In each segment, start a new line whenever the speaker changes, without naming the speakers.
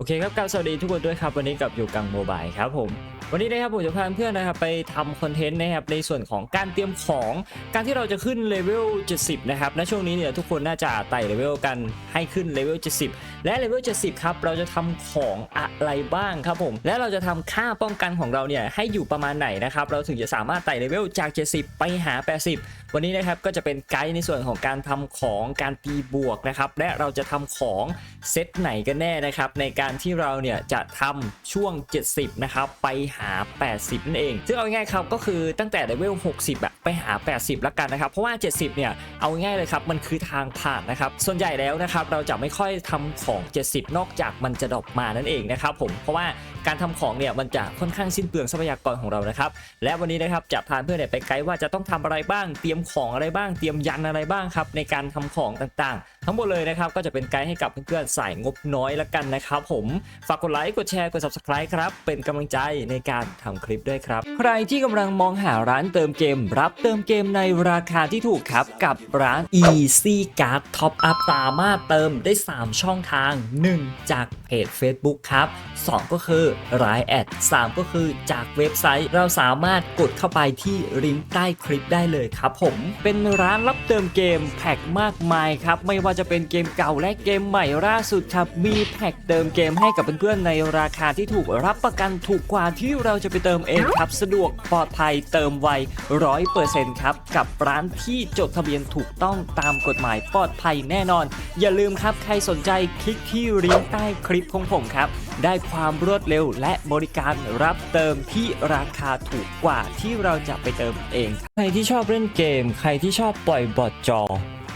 โอเคครับกราบสวัสดีทุกคนด้วยครับ วันนี้กับอยู่กังโมบายครับผม วันนี้นะครับผมจะพาเพื่อนนะครับไปทำคอนเทนต์นะครับในส่วนของการเตรียมของการที่เราจะขึ้นเลเวล 70 นะครับและช่วงนี้เนี่ยทุกคนน่าจะไต่เลเวลกันให้ขึ้นเลเวล 70 และเลเวล 70 ครับเราจะทำของอะไรบ้างครับผม และเราจะทำค่าป้องกันของเราเนี่ยให้อยู่ประมาณไหนนะครับเราถึงจะสามารถไต่เลเวลจาก 70 ไปหา 80 วันนี้นะครับก็จะเป็นไกด์ในส่วนของการทำของการตีบวกนะครับและเราจะทำของเซตไหนกันแน่นะครับในการที่เราเนี่ยจะทำช่วง 70 นะครับไปหา 80 นั่นเอง ซึ่งเอาง่ายครับก็คือตั้งแต่เลเวล 60อะไปหา 80ล้วกันนะครับ เพราะว่า 70 เนี่ย เอาง่ายเลยครับ มันคือทางผ่านนะครับ ส่วนใหญ่แล้วนะครับ เราจะไม่ค่อยทำของ 70 นอกจากมันจะดรอปมานั่นเองนะครับผม เพราะว่าการทำของเนี่ยมันจะค่อนข้างสิ้นเปลืองทรัพยากรของเรานะครับ และวันนี้นะครับจะพาเพื่อนไปไกด์ว่าจะต้องทำอะไรบ้าง เตรียมของอะไรบ้าง เตรียมยันอะไรบ้างครับในการทำของต่างๆ ทั้งหมดเลยนะครับก็จะเป็นไกด์ให้กับเพื่อนๆสายงบน้อยละกันนะครับผม ฝากกดไลค์ กดแชร์ กด subscribe ครับ เป็นกำลังใจในการทำคลิปด้วยครับ ใครที่กำลังมองหาร้านเติมเกม รับเติมเกมในราคาที่ถูกครับกับร้าน Easy Card Top Up สามารถเติมได้ 3 ช่องทาง 1 จากเพจ Facebook ครับ 2 ก็คือรายแอด 3 ก็คือจากเว็บไซต์เราสามารถกดเข้าไปที่ลิงก์ใต้คลิปได้เลยครับผม เป็นร้านรับเติมเกมแพ็กมากมายครับ ไม่ว่าจะเป็นเกมเก่าและเกมใหม่ล่าสุดครับ มีแพ็กเติมเกมให้กับเพื่อนๆในราคาที่ถูกรับประกันถูกกว่าที่เราจะไปเติมเองครับ สะดวกปลอดภัยเติมไวร้อยเปอร์เซ็นต์ครับ กับร้านที่จดทะเบียนถูกต้องตามกฎหมายปลอดภัยแน่นอน อย่าลืมครับใครสนใจคลิกที่ลิงก์ใต้คลิปของผมครับ ได้ความรวดเร็วและบริการรับเติมที่ราคาถูกกว่าที่เราจะไปเติมเอง ใครที่ชอบเล่นเกม ใครที่ชอบปล่อยบอทจอ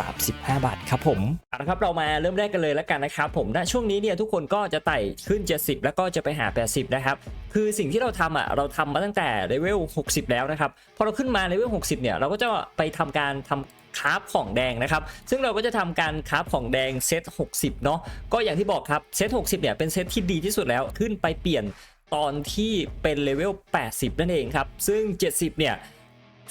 35 บาทครับผมเอาละครับเรามาเริ่มแรกกันเลยแล้วกันนะครับผมณช่วงนี้เนี่ยทุกคนก็จะไต่ขึ้น 70 แล้วก็จะไปหา 80 นะครับ คือสิ่งที่เราทำอะเราทำมาตั้งแต่เลเวล 60 แล้วนะครับพอเราขึ้นมาเลเวล 60 เนี่ยเราก็จะไปทำการทำคราฟของแดงนะครับ ซึ่งเราก็จะทำการคราฟของแดงเซต 60 เนาะก็อย่างที่บอกครับเซต 60 เนี่ยเป็นเซตที่ดีที่สุดแล้วขึ้นไปเปลี่ยนตอนที่เป็นเลเวล 80 นั่นเองครับ ซึ่ง 70 เนี่ย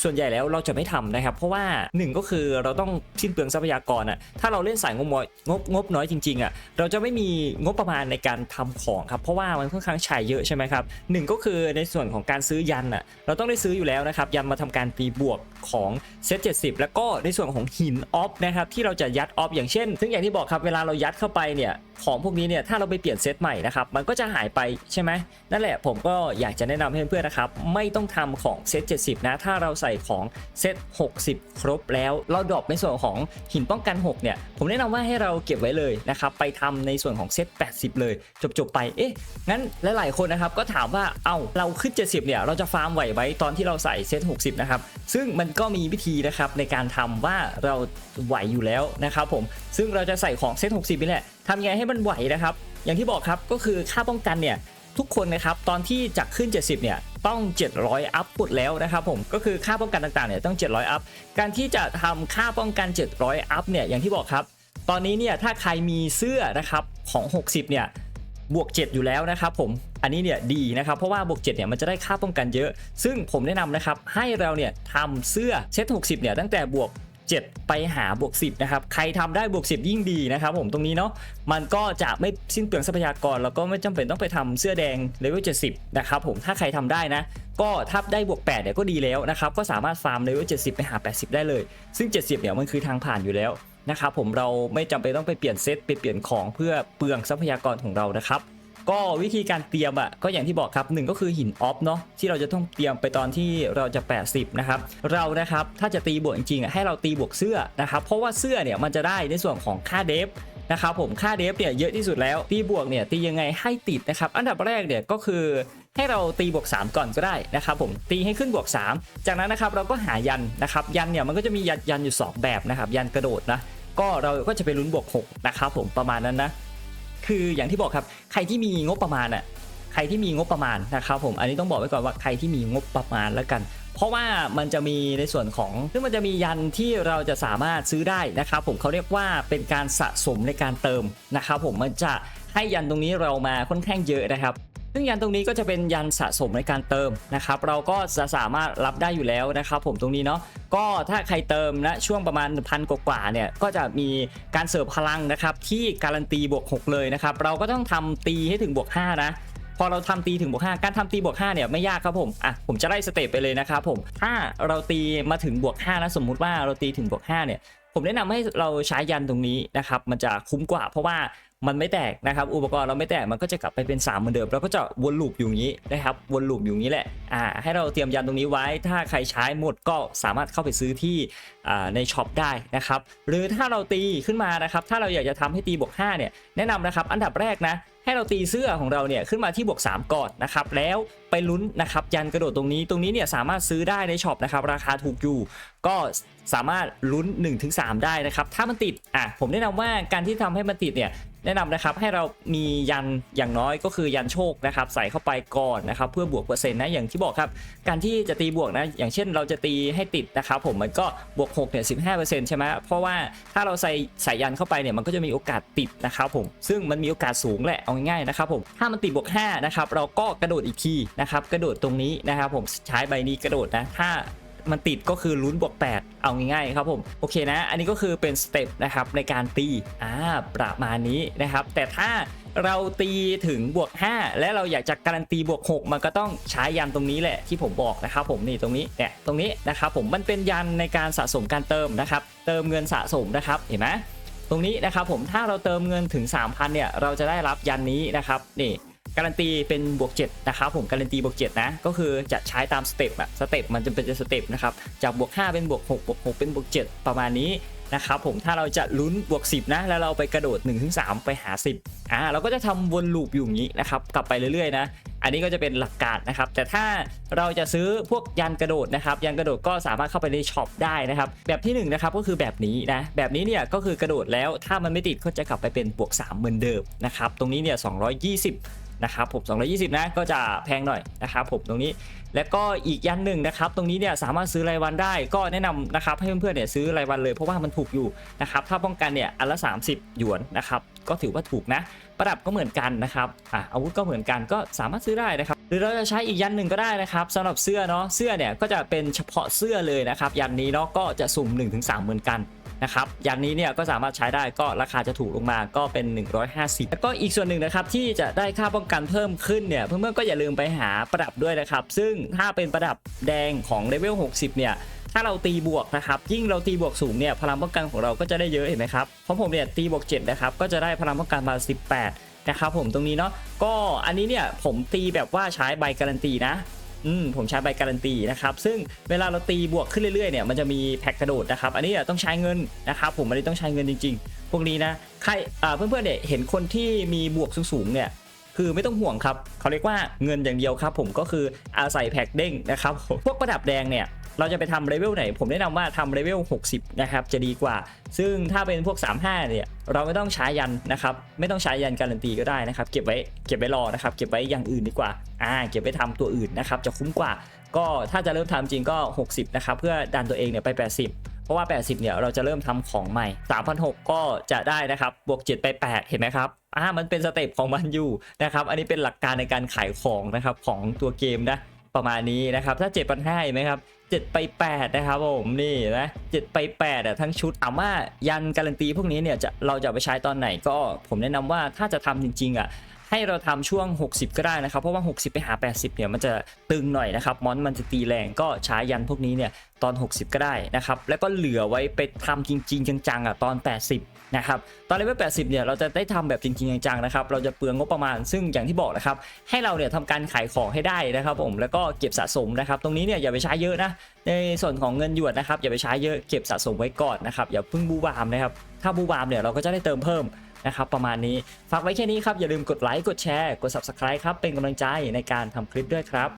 ส่วนใหญ่แล้วเราจะไม่ทำนะครับ เพราะว่าหนึ่งก็คือเราต้องสิ้นเปลืองทรัพยากรอะถ้าเราเล่นสายงบน้อยงบงบน้อยจริงๆอะเราจะไม่มีงบประมาณในการทำของครับเพราะว่ามันค่อนข้างใช้เยอะใช่ไหมครับหนึ่งก็คือในส่วนของการซื้อยันอะเราต้องได้ซื้ออยู่แล้วนะครับยันมาทำการตีบวกของเซต70แล้วก็ในส่วนของหินออฟนะครับที่เราจะยัดออฟอย่างเช่น ซึ่งอย่างที่บอกครับเวลาเรายัดเข้าไปเนี่ยของพวกนี้เนี่ยถ้าเราไปเปลี่ยนเซตใหม่นะครับมันก็จะหายไปใช่ไหมนั่นแหละผมก็อยากจะแนะนำให้เพื่อนๆนะครับไม่ต้องทำของเซต70นะถ้าเราใส่ของเซต60 ครบแล้ว เราดรอปในส่วนของหินป้องกัน 6 เนี่ย ผมแนะนำว่าให้เราเก็บไว้เลยนะครับ ไปทำในส่วนของเซต80 เลย จบ ๆ ไป เอ๊ะ งั้นหลายๆคนนะครับก็ถามว่า เอ้า เราขึ้น 70 เนี่ย เราจะฟาร์มไหวไหมตอนที่เราใส่เซต60 นะครับ ซึ่งมันก็มีวิธีนะครับในการทำว่าเราไหวอยู่แล้วนะครับผม ซึ่งเราจะใส่ของเซต60นี่แหละทำยังไงให้มันไหวนะครับ อย่างที่บอกครับก็คือค่าป้องกันเนี่ยทุกคนนะครับตอนที่จะขึ้น 70 เนี่ย ต้อง 700 อัพปุดแล้วนะครับผมก็คือค่าป้องกันต่างๆเนี่ยต้อง 700 อัพการที่จะทำค่าป้องกัน 700 อัพเนี่ยอย่างที่บอกครับ ตอนนี้เนี่ยถ้าใครมีเสื้อนะครับของ 60 เนี่ยบวก 7 อยู่แล้วนะครับผมอันนี้เนี่ยดีนะครับเพราะว่าบวก 7 เนี่ยมันจะได้ค่าป้องกันเยอะ ซึ่งผมแนะนำนะครับให้เราเนี่ยทำเสื้อเซต60 เนี่ยตั้งแต่บวก 7 ไปหาบวก10นะครับใครทำได้บวก10 ยิ่งดีนะครับผมตรงนี้เนาะมันก็จะไม่สิ้นเปลืองทรัพยากรแล้วก็ไม่จำเป็นต้องไปทำเสื้อแดงเลเวล70นะครับผมถ้าใครทำได้นะก็ถ้าได้บวก8เนี่ยก็ดีแล้วนะครับก็สามารถฟาร์มเลเวล70 ไปหา 80 ได้เลย ซึ่ง 70เนี่ยมันคือทางผ่านอยู่แล้วนะครับผมเราไม่จำเป็นต้องไปเปลี่ยนเซตไปเปลี่ยนของเพื่อเปลืองทรัพยากรของเรานะครับ ก็วิธีการเตรียมอะก็อย่างที่บอกครับหนึ่งก็คือหินออฟเนาะที่เราจะต้องเตรียมไปตอนที่เราจะ 80 นะครับ เรานะครับถ้าจะตีบวกจริงๆอะให้เราตีบวกเสื้อนะครับเพราะว่าเสื้อเนี่ยมันจะได้ในส่วนของค่าเดฟนะครับผมค่าเดฟเนี่ยเยอะที่สุดแล้วตีบวกเนี่ยตียังไงให้ติดนะครับอันดับแรกเนี่ยก็คือให้เราตีบวก 3 ก่อนก็ได้นะครับผมตีให้ขึ้นบวก 3 จากนั้นนะครับเราก็หายันนะครับยันเนี่ยมันก็จะมียันยันอยู่ 2 แบบนะครับยันกระโดดนะก็เราก็จะไปลุ้นบวก6นะครับผมประมาณนั้นนะ คืออย่างที่บอกครับ ใครที่มีงบประมาณอะใครที่มีงบประมาณนะครับผมอันนี้ต้องบอกไว้ก่อนว่าใครที่มีงบประมาณแล้วกัน เพราะว่ามันจะมีในส่วนของซึ่งมันจะมียันที่เราจะสามารถซื้อได้นะครับผมเขาเรียกว่าเป็นการสะสมในการเติมนะครับผมมันจะให้ยันตรงนี้เรามาค่อนข้างเยอะนะครับ ซึ่งยันตรงนี้ก็จะเป็นยันสะสมในการเติมนะครับ เราก็จะสามารถรับได้อยู่แล้วนะครับ ผมตรงนี้เนาะก็ถ้าใครเติมนะช่วงประมาณพันกว่าเนี่ยก็จะมีการเสิร์ฟพลังนะครับ ที่การันตีบวก 6 เลยนะครับ เราก็ต้องทำตีให้ถึงบวก 5 นะพอเราทำตีถึงบวก5การทำตีบวก5เนี่ยไม่ยากครับผมอะผมจะไล่สเต็ปไปเลยนะครับผมถ้าเราตีมาถึงบวก5นะสมมุติว่าเราตีถึงบวก5เนี่ยผมแนะนำให้เราใช้ยันตรงนี้นะครับมันจะคุ้มกว่าเพราะว่า มันไม่แตกนะครับ อุปกรณ์เราไม่แตกมันก็จะกลับไปเป็น 3 เหมือนเดิมเราก็จะวนลูปอยู่งี้นะครับวนลูปอยู่งี้แหละอ่าให้เราเตรียมยันตรงนี้ไว้ ถ้าใครใช้หมดก็สามารถเข้าไปซื้อที่อ่าในช็อปได้นะครับหรือถ้าเราตีขึ้นมานะครับถ้าเราอยากจะทำให้ตีบวก5เนี่ยแนะนำนะครับอันดับแรกนะให้เราตีเสื้อของเราเนี่ยขึ้นมาที่บวก 3 ก่อนนะครับแล้วไปลุ้นนะครับยันกระโดดตรงนี้ตรงนี้เนี่ยสามารถซื้อได้ในช็อปนะครับราคาถูกอยู่ ก็สามารถลุ้น 1-3 ได้นะครับถ้ามันติดอะผมแนะนำว่าการที่ทำให้มันติดเนี่ยแนะนำนะครับให้เรามียันอย่างน้อยก็คือยันโชคนะครับใส่เข้าไปก่อนนะครับเพื่อบวกเปอร์เซ็นต์นะอย่างที่บอกครับ การที่จะตีบวกนะอย่างเช่นเราจะตีให้ติดนะครับผมมันก็บวก6เนี่ยสิใช่ไหมเพราะว่าถ้าเราใส่ใส่ยันเข้าไปเนี่ยมันก็จะมีโอกาสติดนะครับผมซึ่งมันมีโอกาสสูงแหละเอาง่ายๆนะครับผมถ้ามันติดบวก5นะครับเราก็กระโดดอีกทีนะครับกระโดดตรงนี้นะครับผมใช้ใบนี้กระโดดนะถ้ามันติดก็คือลุ้นบวก 8 เอาง่ายๆครับผมโอเคนะ อันนี้ก็คือเป็นสเต็ปนะครับในการตีอ่าประมาณนี้นะครับ แต่ถ้าเราตีถึงบวก 5 และเราอยากจะการันตีบวก 6 มันก็ต้องใช้ยันตรงนี้แหละที่ผมบอกนะครับผมนี่ตรงนี้เนี่ยตรงนี้นะครับผมมันเป็นยันในการสะสมการเติมนะครับ เติมเงินสะสมนะครับเห็นไหม ตรงนี้นะครับผมถ้าเราเติมเงินถึง 3,000เนี่ยเราจะได้รับยันนี้นะครับนี่การันตีเป็นบวก7นะครับผมการันตีบวก7นะก็คือจะใช้ตามสเต็ปอะสเต็ปมันจะเป็นสเต็ปนะครับจากบวก 5 เป็นบวก6บวก6เป็นบวก 7 ประมาณนี้นะครับผมถ้าเราจะลุ้นบวก 10 นะ แล้วเราไปกระโดด1-3 ไปหา 10อ่าเราก็จะทำวนลูปอยู่อย่างนี้นะครับกลับไปเรื่อยๆนะ อันนี้ก็จะเป็นหลักการนะครับ แต่ถ้าเราจะซื้อพวกยันกระโดดนะครับ ยันกระโดดก็สามารถเข้าไปในช็อปได้นะครับ แบบที่1นงนะครับก็คือแบบนี้นะ แบบนี้เนี่ยก็คือกระโดดแล้วถ้ามันไม่ติดก็จะกลับไปเป็นบวก3เหมือนเดิมนะครับ ตรงนี้เนี่ย220นะครับผม 220 นะก็จะแพงหน่อยนะครับผมตรงนี้ แล้วก็อีกยันหนึ่งนะครับ ตรงนี้เนี่ยสามารถซื้อรายวันได้ก็แนะนำนะครับให้เพื่อนๆเนี่ยซื้อรายวันเลยเพราะว่ามันถูกอยู่นะครับถ้าป้องกันเนี่ยอันละ 30 หยวนนะครับ ก็ถือว่าถูกนะ ประดับก็เหมือนกันนะครับอะอาวุธก็เหมือนกันก็สามารถซื้อได้นะครับ หรือเราจะใช้อีกยันหนึ่งก็ได้นะครับสำหรับเสื้อเนาะเสื้อเนี่ยก็จะเป็นเฉพาะเสื้อเลยนะครับยันนี้เนาะก็จะสุ่ม 1-3 เหมือนกันนะครับยันนี้เนี่ยก็สามารถใช้ได้ก็ราคาจะถูกลงมาก็เป็น 150 แล้วก็อีกส่วนหนึ่งนะครับที่จะได้ค่าป้องกันเพิ่มขึ้นเนี่ยเพื่อนๆก็อย่าลืมไปหาประดับด้วยนะครับ ซึ่งถ้าเป็นประดับแดงของเลเวล60 เนี่ย ถ้าเราตีบวกนะครับยิ่งเราตีบวกสูงเนี่ยพลังป้องกันของเราก็จะได้เยอะเห็นไหมครับของผมเนี่ยตีบวก7นะครับก็จะได้พลังป้องกันมา 18 นะครับผมตรงนี้เนาะก็อันนี้เนี่ยผมตีแบบว่าใช้ใบการันตีนะอืมผมใช้ใบการันตีนะครับซึ่งเวลาเราตีบวกขึ้นเรื่อยๆเนี่ยมันจะมีแพ็กกระโดดนะครับอันนี้เนี่ยต้องใช้เงินนะครับผมอันนี้ต้องใช้เงินจริง ๆ พวกนี้นะใครเพื่อนๆเนี่ยเห็นคนที่มีบวกสูงๆเนี่ยคือไม่ต้องห่วงครับเขาเรียกว่าเงินอย่างเดียวครับ ผมก็คืออาศัยแพ็กเด้งนะครับพวกประดับแดงเนี่ย เราจะไปทำเลเวลไหน ผมแนะนำว่าทำเลเวล 60 นะครับ จะดีกว่า ซึ่งถ้าเป็นพวก 35 เนี่ย เราไม่ต้องใช้ยันนะครับ ไม่ต้องใช้ยันการันตีก็ได้นะครับ เก็บไว้ เก็บไว้รอนะครับ เก็บไว้อย่างอื่นดีกว่า อ่า เก็บไว้ทำตัวอื่นนะครับ จะคุ้มกว่า ก็ถ้าจะเริ่มทำจริงก็ 60 นะครับ เพื่อดันตัวเองเนี่ยไป 80เพราะว่า 80 เนี่ย เราจะเริ่มทำของใหม่3,600ก็จะได้นะครับ บวก 7 ไป 8 เห็นไหมครับ อ่า มันเป็นสเต็ปของมันอยู่นะครับ อันนี้เป็นหลักการในการขายของนะครับของตัวเกมนะ ประมาณนี้นะครับ ถ้า 7,500เห็นไหมครับ 7 ไป 8 นะครับผมนี่นะ7ไป8อะทั้งชุดถามว่ายันการันตีพวกนี้เนี่ยจะเราจะไปใช้ตอนไหนก็ผมแนะนำว่าถ้าจะทำจริงๆอะ ให้เราทำช่วง 60 ก็ได้นะครับ เพราะว่า 60 ไปหา 80 เนี่ยมันจะตึงหน่อยนะครับมอนมันจะตีแรงก็ใช้ยันพวกนี้เนี่ยตอน 60 ก็ได้นะครับ แล้วก็เหลือไว้ไปทำจริง ๆ จังๆอะตอน 80 นะครับ ตอนเลเวล80 เนี่ยเราจะได้ทำแบบจริง ๆ จังๆนะครับ เราจะเปลืองงบประมาณ ซึ่งอย่างที่บอกนะครับ ให้เราเนี่ยทำการขายของให้ได้นะครับผม แล้วก็เก็บสะสมนะครับ ตรงนี้เนี่ยอย่าไปใช้เยอะนะ ในส่วนของเงินหยวนนะครับอย่าไปใช้เยอะ เก็บสะสมไว้ก่อนนะครับ อย่าเพิ่งบูบามนะครับ ถ้าบูบามเนี่ยเราก็จะได้เติมเพิ่ม นะครับประมาณนี้ ฝากไว้แค่นี้ครับ อย่าลืมกดไลค์กดแชร์กด Subscribe ครับ เป็นกำลังใจในการทำคลิปด้วยครับ